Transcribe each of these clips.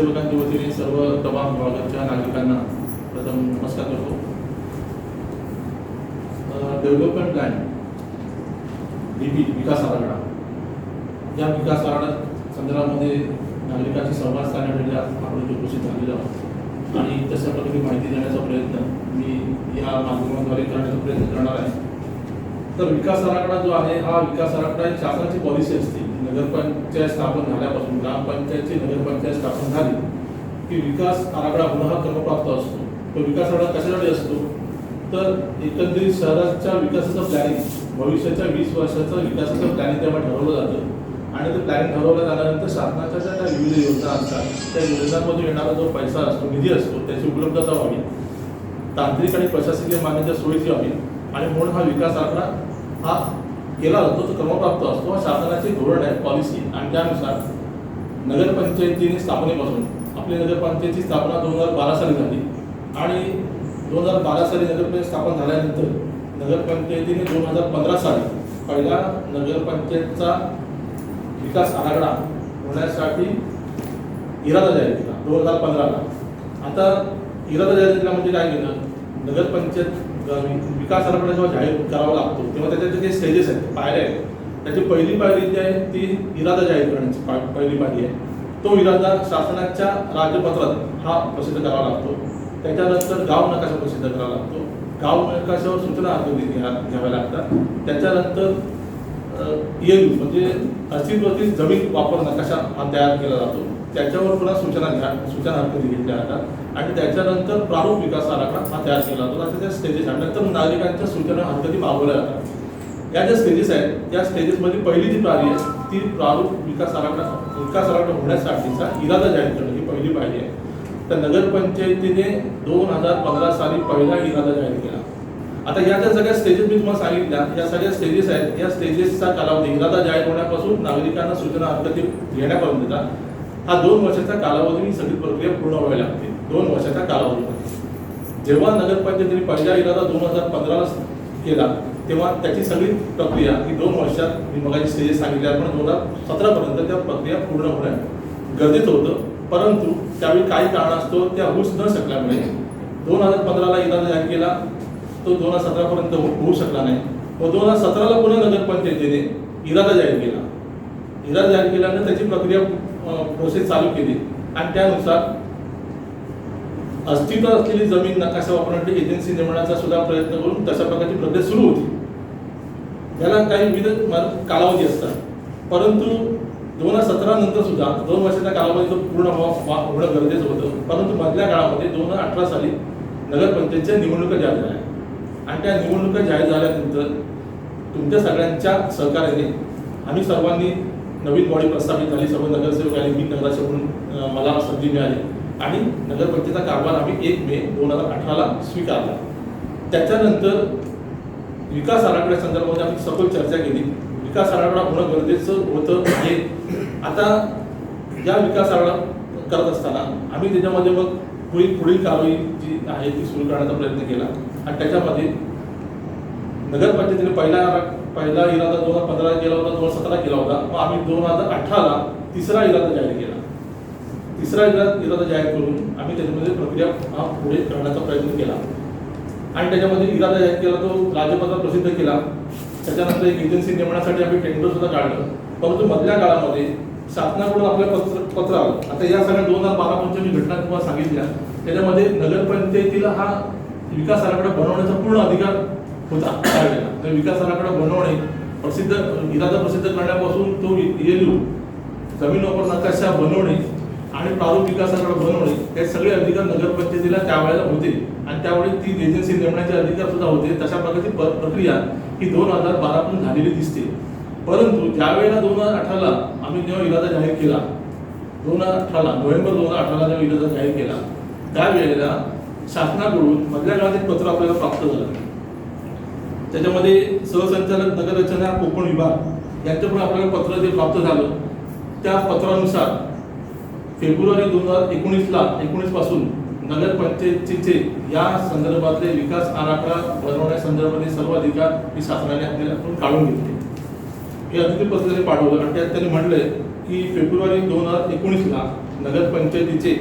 नगरसेवकांच्या वतीने सर्व तमाम भागाच्या नागरिकांना प्रथम नमस्कार करतो. डेव्हलपमेंट प्लॅन डीपी विकास आराखडा. या विकास आराखडा संदर्भामध्ये नागरिकांशी संवाद साधण्यासाठी आपण इथे उपस्थित झालेलो आहोत. आणि तशा प्रकारे माहिती देण्याचा प्रयत्न मी या माध्यमाद्वारे करण्याचा प्रयत्न करणार आहे. तर विकास आराखडा जो आहे हा विकास आराखडा शासनाची पॉलिसी असते. नगरपंचायत स्थापन झाल्यापासून ग्रामपंचायतची नगरपंचायत स्थापन झाली की विकास आराखडा होणं हा क्रमप्राप्त असतो. तो विकास आराखडा कशासाठी असतो? तर एकंदरीत शहराच्या विकासाचं प्लॅनिंग भविष्याच्या वीस वर्षाचं विकासाचं प्लॅनिंग तेव्हा ठरवलं जातं. आणि ते प्लॅनिंग ठरवलं झाल्यानंतर शासनाच्या ज्या काही विविध योजना असतात त्या योजनांमधून येणारा जो पैसा असतो निधी असतो त्याची उपलब्धता व्हावी. तांत्रिक आणि प्रशासकीय मान्यता सोयीची व्हावी. आणि म्हणून हा विकास आराखडा हा केला जातो तो क्रमप्राप्त असतो. शासनाचे धोरण आहे पॉलिसी आणि त्यानुसार नगरपंचायतीने स्थापनेपासून आपली नगरपंचायतीची स्थापना दोन हजार बारा साली झाली. आणि दोन हजार बारा साली नगरपंचायत स्थापन झाल्यानंतर नगरपंचायतीने दोन हजार पंधरा साली पहिला नगरपंचायतचा विकास आराखडा होण्यासाठी इरादा जाहीर केला दोन हजार पंधराला. आता इरादा जाहीर केला म्हणजे काय केलं? नगरपंचायत अ, विकास आराखडा जेव्हा जाहीर करावा लागतो तेव्हा त्याच्या जे स्टेजेस आहेत पायऱ्या आहेत. त्याची पहिली पायरी जी आहे ती इरादा जाहीर करण्याची पहिली पायरी आहे. तो इरादा शासनाच्या राज्यपत्रात हा प्रसिद्ध करावा लागतो. त्याच्यानंतर गाव नकाशा प्रसिद्ध करावा लागतो. गाव नकाशावर सूचना हाती घ्या घ्याव्या लागतात. त्याच्यानंतर एल म्हणजे अस्तित्वातील जमीन वापर नकाशा हा तयार केला जातो. त्याच्यावर पुन्हा सूचना घ्या सूचना हरकती घेतल्या जातात आणि त्याच्यानंतर प्रारूप विकास आराखडा हा तयार केला जातो. आता त्या स्टेजेस आहेत नंतर नागरिकांच्या सूचना हरकती मागवल्या जातात. या ज्या स्टेजेस आहेत त्या स्टेजेसमध्ये पहिली जी पायरी आहे ती प्रारूप विकास आराखडा विकास आराखडा होण्यासाठीचा इरादा जाहीर करणं ही पहिली पायरी आहे. तर नगरपंचायतीने दोन हजार पंधरा साली पहिला इरादा जाहीर केला. आता या ज्या सगळ्या स्टेजेस मी तुम्हाला सांगितल्या. या सगळ्या स्टेजेस आहेत या स्टेजेसचा कालावधी इरादा जाहीर होण्यापासून नागरिकांना सूचना हरकती घेण्यापर्यंतचा हा दोन वर्षाचा कालावधी ही सगळी प्रक्रिया पूर्ण व्हावी लागते. दोन वर्षाचा कालावधी. जेव्हा नगरपंचायतीने पहिला इरादा दोन हजार पंधराला केला तेव्हा त्याची सगळी प्रक्रिया ही दोन वर्षात मी मगाची स्टेजेस सांगितल्याप्रमाणे दोन हजार सतरापर्यंत त्या प्रक्रिया पूर्ण होणं गरजेचं होतं परंतु त्यावेळी काही कारणास्तव त्या होऊच न शकल्यामुळे दोन हजार पंधराला इरादा जाहीर केला. तो दोन हजार सतरापर्यंत होऊ शकला नाही. व दोन हजार सतराला पुन्हा नगरपंचायतीने इरादा जाहीर केला. इरादा जाहीर केल्यानंतर त्याची प्रक्रिया प्रोसेस चालू केली. आणि त्यानुसार अस्तित्वात असलेली जमीन नकाशा वापरण्यासाठी एजन्सी निर्माणाचा सुद्धा प्रयत्न करून तशा प्रकारची प्रक्रिया सुरू होती. त्याला काही विविध कालावधी असतात. परंतु दोन हजार सतरा नंतर सुद्धा दोन वर्षाच्या कालावधी तो पूर्ण होणं गरजेचं होतं. परंतु मधल्या काळामध्ये दोन हजार अठरा साली नगरपंचायतच्या निवडणुका जाहीर झाल्या. आणि त्या निवडणुका जाहीर झाल्यानंतर तुमच्या सगळ्यांच्या सहकार्याने आम्ही सर्वांनी नवीन बॉडी प्रस्थापित झाली सर्व नगरसेवक आणि मी नगराचे म्हणून मला संधी मिळाली. आणि नगरपंचायतचा कारभार आम्ही एक मे दोन हजार अठराला स्वीकारला. त्याच्यानंतर विकास आराखड्या संदर्भामध्ये आम्ही सखोल चर्चा केली. विकास आराखडा होणं गरजेचं होतं आहे. आता या विकास आराखडा करत असताना आम्ही त्याच्यामध्ये मग पुढील पुढील कारवाई जी आहे ती सुरू करण्याचा प्रयत्न केला. आणि त्याच्यामध्ये नगरपंचायतीने पहिला पहिला इरादा दोन हजार पंधरा केला होता दोन हजार सतरा केला होता. मग आम्ही दोन हजार अठराला तिसरा इरादा जाहीर केला. तिसरा इरादा इरादा जाहीर करून आम्ही त्याच्यामध्ये प्रक्रिया हा पुढे करण्याचा प्रयत्न केला. आणि त्याच्यामध्ये इरादा जाहीर केला तो राज्यपत्रात प्रसिद्ध केला. त्याच्यानंतर एक एजन्सी नेमण्यासाठी आम्ही टेंडर सुद्धा काढलं. परंतु मधल्या काळामध्ये शासनाकडून आपल्या पत्र पत्र आलं. आता या सगळ्या दोन हजार बारा पंचवीस मी घटना तुम्हाला सांगितल्या त्याच्यामध्ये नगरपंचायतीला हा विकास आराखडा बनवण्याचा पूर्ण अधिकार होता त्यावेळेला तर विकास आराखडा बनवणे प्रसिद्ध इरादा प्रसिद्ध करण्यापासून तो येलू जमीन वापर नकाशा बनवणे आणि प्रारूप विकास आराखडा बनवणे हे सगळे अधिकार नगरपंचायतीला त्यावेळेला होते. आणि त्यावेळी ती एजन्सी नेमण्याचे अधिकार सुद्धा होते. तशा प्रकारची प्रक्रिया ही दोन हजार बारापासून झालेली दिसते. परंतु ज्यावेळेला दोन हजार अठराला आम्ही जेव्हा इरादा जाहीर केला दोन हजार अठराला नोव्हेंबर दोन हजार अठराला जेव्हा इरादा जाहीर केला त्यावेळेला शासनाकडून मधल्या काळात एक पत्र आपल्याला प्राप्त झालं. त्याच्यामध्ये सहसंचालक नगररचना कोकण विभाग यांचं पण आपल्याला पत्र जे प्राप्त झालं त्या पत्रानुसार फेब्रुवारी दोन हजार एकोणीसला एकोणीसपासून नगरपंचायतीचे या संदर्भातले विकास आराखडा बनवण्यासंदर्भातले सर्व अधिकार ही शासनाने आपल्याकडून काढून घेतले. हे अधिकृत पत्र त्यांनी पाठवलं आणि त्यात त्यांनी म्हटलंय की फेब्रुवारी दोन हजार एकोणीसला नगरपंचायतीचे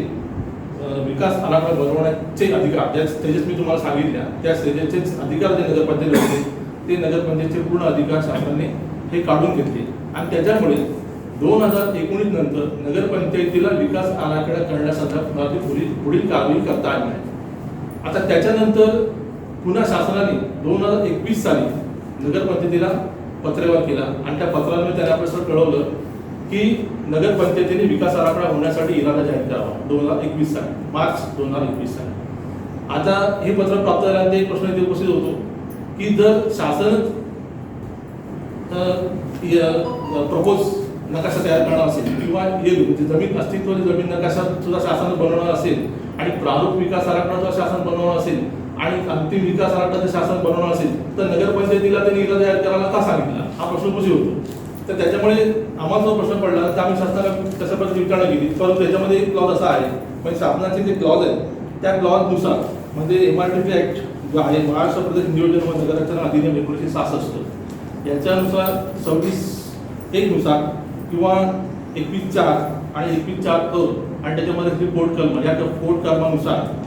विकास आराखडा बनवण्याचे अधिकार ज्या स्टेजेस मी तुम्हाला सांगितल्या त्या स्टेजेसचे अधिकार जे नगरपंचायत होते ते नगरपंचायतचे पूर्ण अधिकार शासनाने हे काढून घेतले. आणि त्याच्यामुळे दोन हजार एकोणीस नंतर नगरपंचायतीला विकास आराखडा करण्यासंदर्भात पुढील पुढील कारवाई करता आली नाही. आता त्याच्यानंतर पुन्हा शासनाने दोन हजार एकवीस साली नगरपंचायतीला पत्रव्यवहार केला. आणि त्या पत्राने त्यांना आपल्याला कळवलं की नगरपंचायतीने विकास आराखडा होण्यासाठी इरादा जाहीर करावा. दोन हजार एकवीस साली. मार्च दोन हजार एकवीस साली. आता हे पत्र प्राप्त झाल्यानंतर एक प्रश्न इथे उपस्थित होतो की जर शासन प्रपोज नकाशा तयार करणार असेल किंवा हे जमीन अस्तित्वाची जमीन नकाशा सुद्धा शासन बनवणार असेल आणि प्रारूप विकास आराखडा सुद्धा शासन बनवणार असेल आणि अंतिम विकास आराखडा जर शासन बनवणार असेल तर नगरपंचायतीला त्यांनी इरादा जाहीर करायला का सांगितला? हा प्रश्न उपस्थित होतो. तर त्याच्यामुळे आम्हाला जो प्रश्न पडला तर आम्ही शासनाला कशा पद्धतीने विचारणा केली. परंतु त्याच्यामध्ये एक क्लॉज असा आहे म्हणजे शासनाचे जे क्लॉज आहे त्या क्लॉजनुसार म्हणजे M R T C act जो आहे महाराष्ट्र प्रदेश नियोजन व नगराचरण अधिनियम एकोणीसशे सहासष्ट. याच्यानुसार सव्वीस एकनुसार किंवा एकवीस चार आणि एकवीस चार अ आणि त्याच्यामध्ये असलेली पोट कलम या पोट कलमानुसार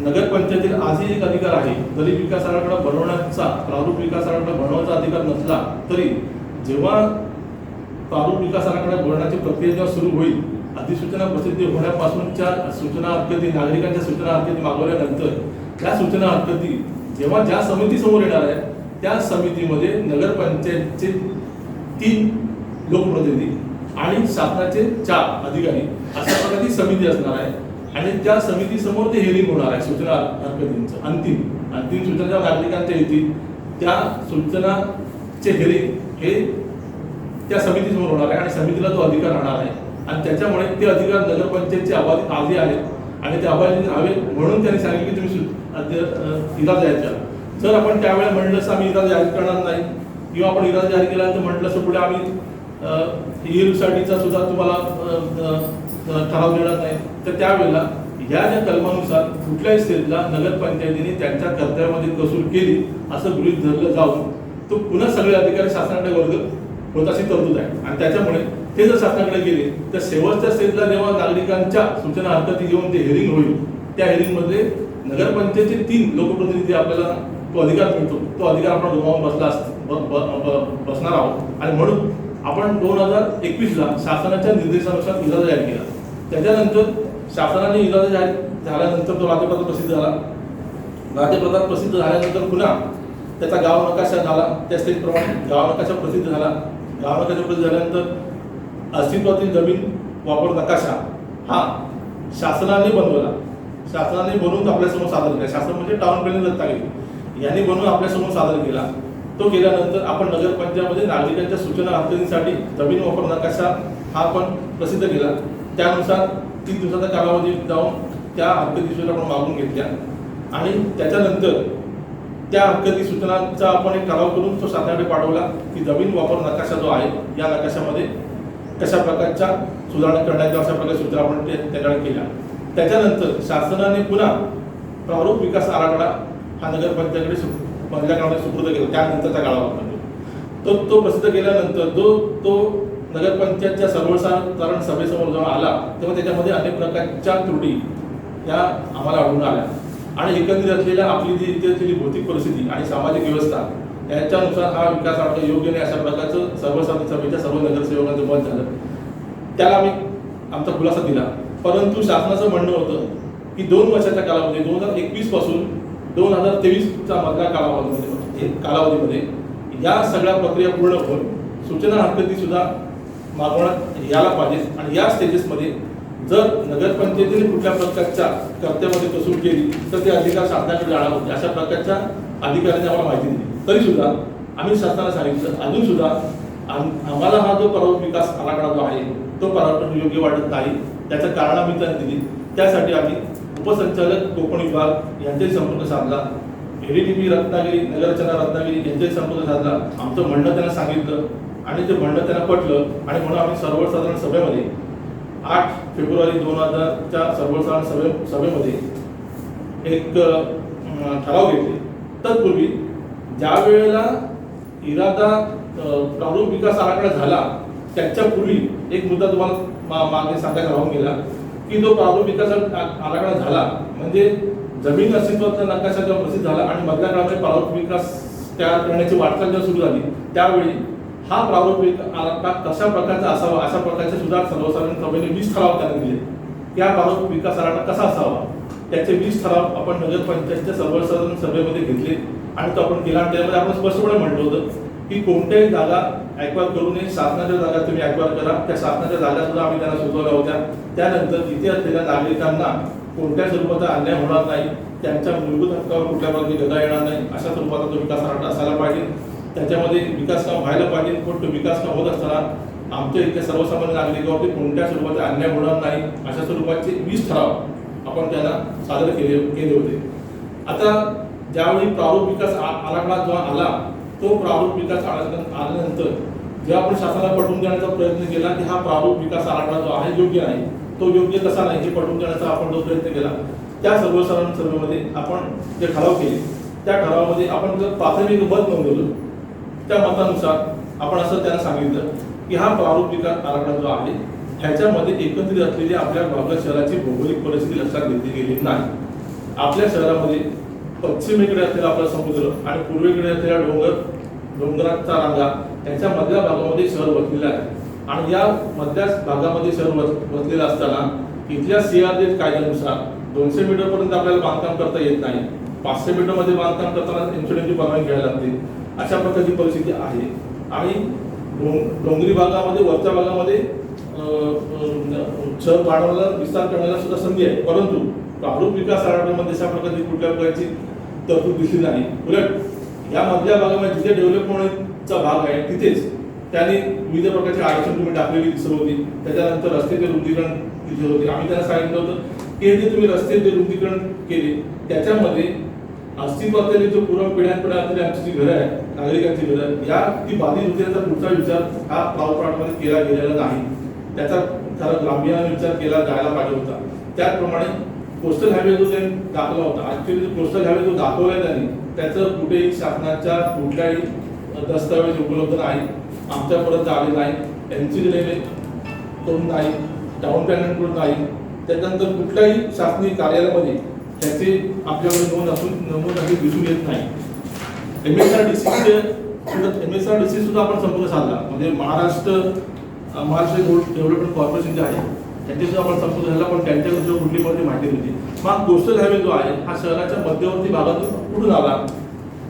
नगरपंचायतीला आजही एक अधिकार आहे. जरी विकास आराखडा बनवण्याचा प्रारूप विकास आराखडा बनवण्याचा अधिकार नसला तरी जेव्हा प्रारूप विकास आराखडा बोलण्याची प्रक्रिया जेव्हा सुरू होईल अधिसूचना प्रसिद्धी होण्यापासूनच्या सूचना हरकती नागरिकांच्या सूचना हरकती मागवल्यानंतर त्या सूचना हरकती जेव्हा ज्या समिती समोर येणार आहे त्या समितीमध्ये नगरपंचायतचे तीन लोकप्रतिनिधी आणि शासनाचे चार अधिकारी अशा प्रकारची समिती असणार आहे. आणि त्या समितीसमोर ते हिअरिंग होणार आहे सूचना हरकतींचं. अंतिम अंतिम सूचना ज्या नागरिकांच्या येतील त्या सूचनाचे हिअरिंग हे त्या समितीसमोर होणार आहे आणि समितीला तो अधिकार राहणार आहे. आणि त्याच्यामुळे ते अधिकार नगरपंचायतचे अबाधित आधी आहेत. आणि ते अबाधित राहावे म्हणून त्यांनी सांगितले की तुम्ही इराज अध्य- जर आपण त्यावेळेला म्हणलं असं आम्ही इराज जाहीर करणार नाही किंवा आपण इराज जाहीर केला तर म्हटलं असं पुढे आम्ही ईएलसाठीचा सुद्धा तुम्हाला ठराव देणार नाही. तर त्यावेळेला या ज्या कलमानुसार कुठल्याही स्टेजला नगरपंचायतीने त्यांच्या कर्तव्यामध्ये कसूर केली असं गृहित धरलं जाऊन तो पुन्हा सगळे अधिकारी शासनाकडे वर्ग होत अशी तरतूद आहे. आणि त्याच्यामुळे ते जर शासनाकडे गेले तर शेवटच्या स्टेजला जेव्हा नागरिकांच्या सूचना हरकती घेऊन ते हेरिंग होईल त्या हेरिंगमध्ये नगरपंचायतचे तीन लोकप्रतिनिधी आपल्याला तो अधिकार मिळतो. तो अधिकार आपण गमावून बसला अस- बसणार आहोत. आणि म्हणून आपण दोन हजार एकवीसला शासनाच्या निर्देशानुसार इजाजा जाहीर केला. त्याच्यानंतर शासनाने इजाजा जाहीर झाल्यानंतर तो राज्यप्रधान प्रसिद्ध झाला. राज्यप्रधान प्रसिद्ध झाल्यानंतर पुन्हा त्याचा गाव नकाशा झाला. त्या स्टेजप्रमाणे गाव नकाशा प्रसिद्ध झाला. गाव झाल्यानंतर अस्तित्वातील जमीन वापर नकाशा हा शासनाने बनवला. शासनाने बनवून आपल्यासमोर सादर केला. शासन म्हणजे टाउन प्लॅनिंग रत्नागिरी यांनी बनवून आपल्यासमोर सादर केला. तो केल्यानंतर आपण नगरपंचायतमध्ये नागरिकांच्या सूचना हरकतीसाठी जमीन वापर नकाशा हा पण प्रसिद्ध केला. त्यानुसार तीन दिवसाचा कालावधी जाऊन त्या हरकती आपण मागून घेतल्या. आणि त्याच्यानंतर त्या हरकती सूचनांचा आपण एक ठराव करून तो शासनाकडे पाठवला की जमीन वापर नकाशा जो आहे या नकाशामध्ये कशा प्रकारच्या सुधारणा करण्याच्या अशा प्रकारच्या सूचना आपण ते- त्याच्याकडे केल्या. त्याच्यानंतर शासनाने पुन्हा प्रारूप विकास आराखडा हा नगरपंचायतीकडे सु- पहिल्या काळामध्ये सुपूर्द केला त्यानंतरच्या काळामध्ये. तो तो प्रसिद्ध केल्यानंतर जो तो नगरपंचायतच्या सर्वसाधारण सभेसमोर जेव्हा आला तेव्हा त्याच्यामध्ये अनेक प्रकारच्या त्रुटी या आम्हाला आढळून आल्या. आणि एकंदरीत असलेल्या आपली जी इथे असलेली भौतिक परिस्थिती आणि सामाजिक व्यवस्था याच्यानुसार हा विकास आपला योग्य नाही अशा प्रकारचं सर्वसाधारण सभेच्या सर्व नगरसेवकांचं मत झालं. त्याला आम्ही आमचा खुलासा दिला. परंतु शासनाचं म्हणणं होतं की दोन वर्षाच्या कालावधी दोन हजार एकवीसपासून दोन हजार तेवीसचा मधल्या कालावधीमध्ये कालावधीमध्ये या सगळ्या प्रक्रिया पूर्ण होऊन सूचना हरकती सुद्धा मागवण्यात यायला पाहिजे आणि या स्टेजेसमध्ये जर नगरपंचायतीने कुठल्या प्रकारच्या कर्त्यामध्ये कसूर केली तर ते अधिकार शासनाकडे जाणार होते. अशा प्रकारच्या अधिकाऱ्यांनी आम्हाला माहिती दिली. तरी सुद्धा आम्ही शासनाला सांगितलं अजून सुद्धा आम्हाला हा जो पर्वत विकास आराखडा जो आहे तो पर्वत योग्य वाटत नाही. त्याचं कारण आम्ही त्यांनी दिली. त्यासाठी आम्ही उपसंचालक कोकण विभाग यांचाही संपर्क साधला. एडीडीपी रत्नागिरी नगररचना रत्नागिरी यांच्याही संपर्क साधला. आमचं म्हणणं त्यांना सांगितलं. आणि ते म्हणणं त्यांना पटलं. आणि म्हणून आम्ही सर्वसाधारण सभेमध्ये आठ फेब्रुवारी दोन हजारच्या सर्वसाधारण सभे सभेमध्ये एक ठराव घेतले. तत्पूर्वी ज्या वेळेला इरादा प्रारूप विकास आराखडा झाला त्याच्यापूर्वी एक मुद्दा तुम्हाला मा- मागे सांगायला राहून गेला की जो प्रारूप विकास आराखडा झाला म्हणजे जमीन अस्तित्वाचा नकाशा जेव्हा प्रसिद्ध झाला आणि मधल्या काळामध्ये प्रारूप विकास तयार करण्याची वाटचाल जेव्हा सुरू झाली त्यावेळी हा प्रारूप विक- आराखडा कशा प्रकारचा असावा अशा प्रकारचे सुद्धा सर्वसाधारण सभेने वीस ठराव त्याने दिले. या प्रारूप विकास आराखडा कसा असावा त्याचे वीस ठराव आपण नगरपंचायतच्या सर्वसाधारण सभेमध्ये घेतले आणि तो आपण केला. त्यामध्ये आपण स्पष्टपणे म्हटलं होतं की कोणत्याही जागा ॲक्वायर करू नये शासनाच्या जागा तुम्ही ॲक्वायर करा. त्या शासनाच्या जागा सुद्धा आम्ही त्यांना सुचवल्या होत्या. त्यानंतर तिथे असलेल्या नागरिकांना कोणत्या स्वरूपाचा अन्याय होणार नाही त्यांच्या मूलभूत हक्कावर कुठल्या प्रकारची गदा येणार नाही अशा स्वरूपाचा तो विकास आराखडा असायला पाहिजे. त्याच्यामध्ये विकास काम व्हायला पाहिजे. पण तो विकास काम होत असताना आमच्या इथे सर्वसामान्य नागरिकावरती कोणत्या स्वरूपाचा अन्याय होणार नाही अशा स्वरूपाचे वीस ठराव आपण त्यांना सादर केले केले होते. आता ज्यावेळी प्रारूप विकास आ- आराखडा जेव्हा आला तो प्रारूप विकास आल्यानंतर जेव्हा आपण शासनाला पटवून देण्याचा प्रयत्न केला की हा प्रारूप विकास आराखडा जो आहे योग्य नाही तो योग्य कसा नाही हे पटवून देण्याचा आपण जो प्रयत्न केला त्या सर्वसाधारण सभेमध्ये आपण जे ठराव केले त्या ठरावामध्ये आपण जर प्राथमिक मत नोंदवलं त्या मतानुसार आपण असं त्यांना सांगितलं की हा प्रारूप विकास आराखडा जो आहे ह्याच्यामध्ये एकत्रित असलेली आपल्या भागात शहराची भौगोलिक परिस्थिती लक्षात घेतली गेली नाही. आपल्या शहरामध्ये पश्चिमेकडे असलेला आपला समुद्र आणि पूर्वेकडे असलेला डोंगर डोंगराचा रांगा यांच्या मधल्या भागामध्ये शहर वसलेलं आहे. आणि या मधल्या भागामध्ये शहर वसलेलं असताना इथल्या सीआरडी कायद्यानुसार दोनशे मीटर पर्यंत आपल्याला बांधकाम करता येत नाही. पाचशे मीटरमध्ये बांधकाम करताना इन्शुरन्सची परवानगी घ्यायला लागते. अशा प्रकारची परिस्थिती आहे. आणि डोंग- डोंगरी भागामध्ये वरच्या भागामध्ये अं, अं, शहर वाढवण्याला विस्तार करण्याला सुद्धा संधी आहे. परंतु प्रारूप विकास आराखड्यामध्ये अशा प्रकारची कुठल्या प्रकारची तरतूद दिसली नाही. उलट या मधल्या भागामध्ये जिथे डेव्हलपमेंटचा भाग आहे तिथेच त्यांनी विविध प्रकारचे आरक्षण तुम्ही टाकलेली दिसत होती. त्याच्यानंतर रस्त्याचे रुंदीकरण दिसत होते. आम्ही त्यांना सांगितलं होतं की हे जे तुम्ही रस्त्याचे रुंदीकरण केले त्याच्यामध्ये अस्तित्वात असलेली जो पूर्व पिढ्यानपिढ्या असलेली आमची जी घरं आहे नागरिकांची घरं या ती बाधित होती याचा पुढचा विचार हा पावप्राटमध्ये केला गेलेला नाही त्याचा खरं गांभीर्याने विचार केला जायला पाहिजे होता. त्याचप्रमाणे कोस्टल हायवे जो त्यांनी दाखवला होता ऍक्च्युली कोस्टल हायवे जो दाखवलाय त्यांनी त्याचं कुठेही शासनाच्या कुठल्याही दस्तावेज उपलब्ध नाही आमच्यापर्यंत आले नाही एनसी दिलेले करून नाही टाउन प्लॅनकडून नाही. त्याच्यानंतर कुठल्याही शासकीय कार्यालयामध्ये त्याचे आपल्याकडे नोंद असून नमूद असे दिसून येत नाही. एम एस आर डी सीचे M S R D C सुद्धा आपण संपर्क साधला. म्हणजे Maharashtra Maharashtra road development corporation जे आहे सुद्धा आपण संपर्क झाला पण त्यांच्याकडून कुठली पण माहिती नव्हती. मग कोस्टल हायवे जो आहे हा शहराच्या मध्यवर्ती भागातून कुठून आला?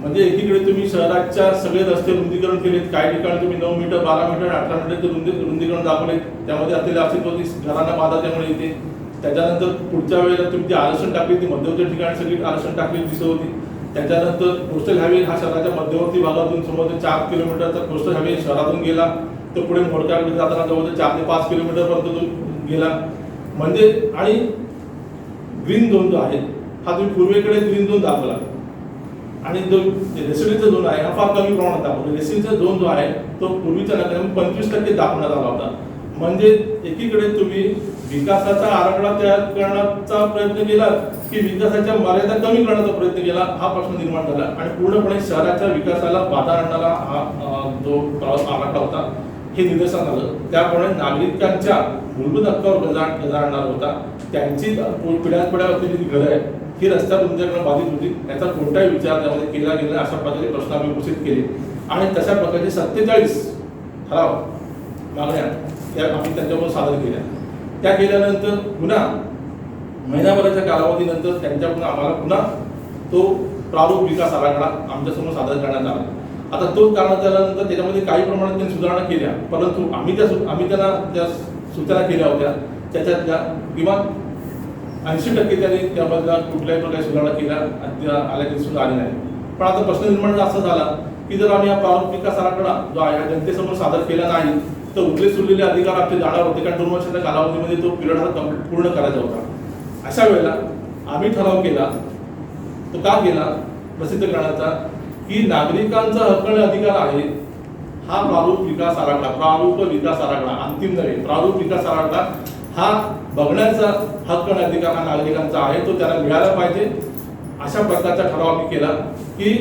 म्हणजे एकीकडे तुम्ही शहराच्या सगळे रस्ते रुंदीकरण केलेत. काही ठिकाणी तुम्ही नऊ मीटर बारा मीटर अठरा मीटर रुंदी रुंदीकरण दाखवले त्यामध्ये असलेले अस्तित्वाची घरांना बाधा त्यामुळे येते त्याच्यानंतर पुढच्या वेळेला तुम्ही आरक्षण टाकली ती मध्यवर्ती ठिकाणी सगळी आरक्षण टाकलेली दिसत होती. त्याच्यानंतर कोस्टल हायवे हा शहराच्या मध्यवर्ती भागातून समोर चार किलोमीटरचा कोस्टल हायवे शहरातून गेला. तो पुढे मोडकाकडे जाताना जवळ चार ते पाच किलोमीटरपर्यंत तो गेला. म्हणजे आणि ग्रीन झोन जो आहे हा तुम्ही पूर्वेकडे ग्रीन झोन दाखवला. आणि जो रेसिडेन्सचा झोन आहे हा फार कमी प्रमाणात दाखवला. रेसिडेन्सचा झोन जो आहे तो पूर्वीच्या नकाशामध्ये पंचवीस टक्के दाखवण्यात आला होता. म्हणजे एकीकडे तुम्ही विकासाचा आराखडा तयार करण्याचा प्रयत्न केला की विकासाच्या मर्यादा कमी करण्याचा प्रयत्न केला हा प्रश्न निर्माण झाला. आणि पूर्णपणे शहराच्या विकासाला बाधा आणणारा हा जो प्रवास आराखडा होता हे निदर्शन आलं. त्यामुळे नागरिकांच्या मूलभूत हक्कावर गजा गजा आणणार होता. त्यांची पिढ्या असलेली जी घरं आहेत. ही रस्त्यावर तुमच्याकडे बाधित होती. याचा कोणताही विचार त्यामध्ये केला गेला अशा प्रकारचे प्रश्न आम्ही उपस्थित केले. आणि तशा प्रकारचे सत्तेचाळीस ठराव मागण्या त्या आम्ही त्यांच्यावर सादर केल्या. त्या केल्यानंतर पुन्हा महिनाभराच्या कालावधीनंतर त्यांच्याकडून आम्हाला पुन्हा तो प्रारूप विकास आराखडा आमच्यासमोर सादर करण्यात आला. आता तो करण्यात आल्यानंतर त्याच्यामध्ये काही प्रमाणात त्यांनी सुधारणा केल्या परंतु आम्ही त्या सु- आम्ही त्यांना त्या सूचना केल्या होत्या. त्याच्यातल्या किमान ऐंशी टक्के त्यांनी त्याबद्दल कुठल्याही प्रकारे सुधारणा केल्या त्या आल्या तरी सुद्धा आले नाही. पण आता प्रश्न निर्माण असा झाला की जर आम्ही हा प्रारूप विकास आराखडा जो आहे जनतेसमोर सादर केला नाही तर उरले सुरलेले अधिकार आपले जाणार होते कारण दोन वर्षाच्या कालावधीमध्ये तो पिरियड हा कंप्लीट पूर्ण करायचा होता. अशा वेळेला आम्ही ठराव केला तो का केला? प्रसिद्ध करण्याचा की नागरिकांचा हक्क अधिकार आहे हा प्रारूप विकास आराखडा प्रारूप विकास आराखडा अंतिम नव्हे प्रारूप विकास आराखडा हा बघण्याचा हक्क अधिकार हा नागरिकांचा आहे तो त्याला मिळाला पाहिजे. अशा प्रकारचा ठराव आम्ही केला की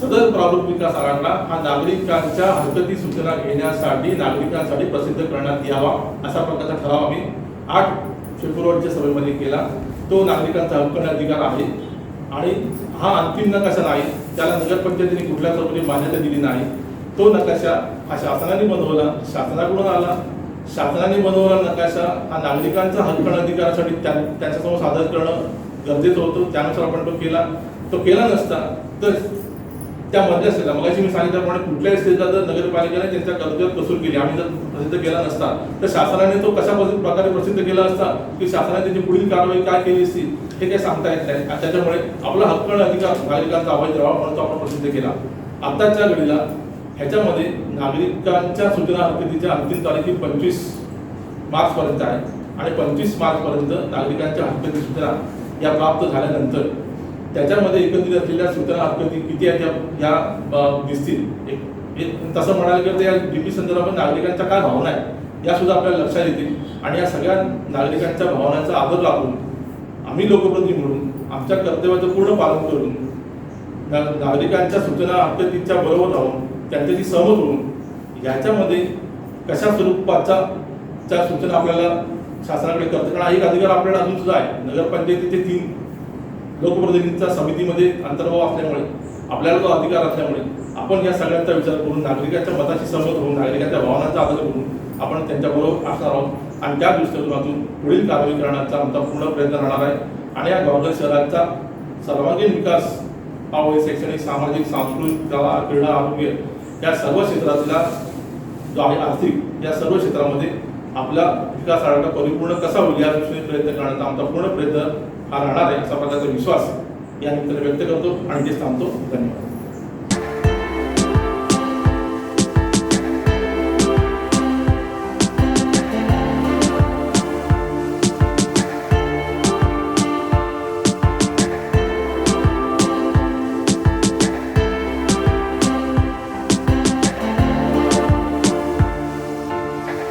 सदर प्रारूप विकास आराखडा हा नागरिकांच्या हरकती सूचना घेण्यासाठी नागरिकांसाठी प्रसिद्ध करण्यात यावा अशा प्रकारचा ठराव आम्ही आठ फेब्रुवारीच्या सभेमध्ये केला. तो नागरिकांचा हक्क अधिकार आहे. आणि हा अंतिम नकाशा नाही. त्याला नगरपंचायतीने कुठल्या चौकटी मान्यता दिली नाही. तो नकाशा हा शासनाने बनवला. शासनाकडून आला. शासनाने बनवला नकाशा हा नागरिकांचा हक्क अधिकारासाठी त्या त्यांच्यासमोर सादर करणं गरजेचं होतं. त्यानुसार आपण तो केला. तो केला नसता तर त्या मध्यस्थीला मगाशी मी सांगितल्याप्रमाणे कुठल्याही स्टेजला जर नगरपालिकेने त्यांच्या कर्तव्य वसूल केली आम्ही जर प्रसिद्ध केला नसता तर शासनाने तो कशा प्रकारे प्रसिद्ध केला असता की शासनाने त्याची पुढील कारवाई काय केली असती हे काही सांगता येत नाही. आणि त्याच्यामुळे आपला हक्क आणि अधिकार नागरिकांचा अवैध राहावा म्हणून तो आपण प्रसिद्ध केला. आताच्या घडीला ह्याच्यामध्ये नागरिकांच्या सूचना हरकतीच्या अंतिम तारीख ही पंचवीस मार्च पर्यंत आहे. आणि पंचवीस मार्च पर्यंत नागरिकांच्या हरकती सूचना या प्राप्त झाल्यानंतर त्याच्यामध्ये एकत्रित असलेल्या सूचना हरकती किती आहेत या- या दिसतील? एक- एक- तसं म्हणायला गेलं तर या डीपी संदर्भात नागरिकांच्या काय भावना आहेत? या सुद्धा आपल्याला लक्षात येतील. आणि या सगळ्या नागरिकांच्या भावनांचा आदर राखून आम्ही लोकप्रतिनिधी म्हणून आमच्या कर्तव्याचं पूर्ण पालन करून ना- नागरिकांच्या सूचना हरकतीच्या बरोबर राहून त्यांच्याशी सहमत होऊन याच्यामध्ये कशा स्वरूपाचा त्या सूचना आपल्याला शासनाकडे करतात कारण हा एक अधिकार आपल्याला अजून सुद्धा आहे. नगरपंचायतीचे तीन लोकप्रतिनिधींचा समितीमध्ये अंतर्भाव असल्यामुळे आपल्याला तो अधिकार असल्यामुळे आपण या सगळ्यांचा विचार करून नागरिकांच्या मताशी सहमत होऊन नागरिकांच्या भावनांचा आदर करून आपण त्यांच्याबरोबर असणार आहोत. आणि त्या दृष्टिकोनातून पुढील कारवाई करण्याचा आमचा पूर्ण प्रयत्न राहणार आहे. आणि या गावघर शहराचा सर्वांगीण विकास हा शैक्षणिक सामाजिक सांस्कृतिक कला क्रीडा आरोग्य या सर्व क्षेत्रातला जो आहे आर्थिक या सर्व क्षेत्रामध्ये आपला विकास आराखडा परिपूर्ण कसा होईल या दृष्टीने प्रयत्न करण्याचा आमचा पूर्ण प्रयत्न हा राहणार आहे असा विश्वास या निमित्ताने व्यक्त करतो आणि ते थांबतो धन्यवाद.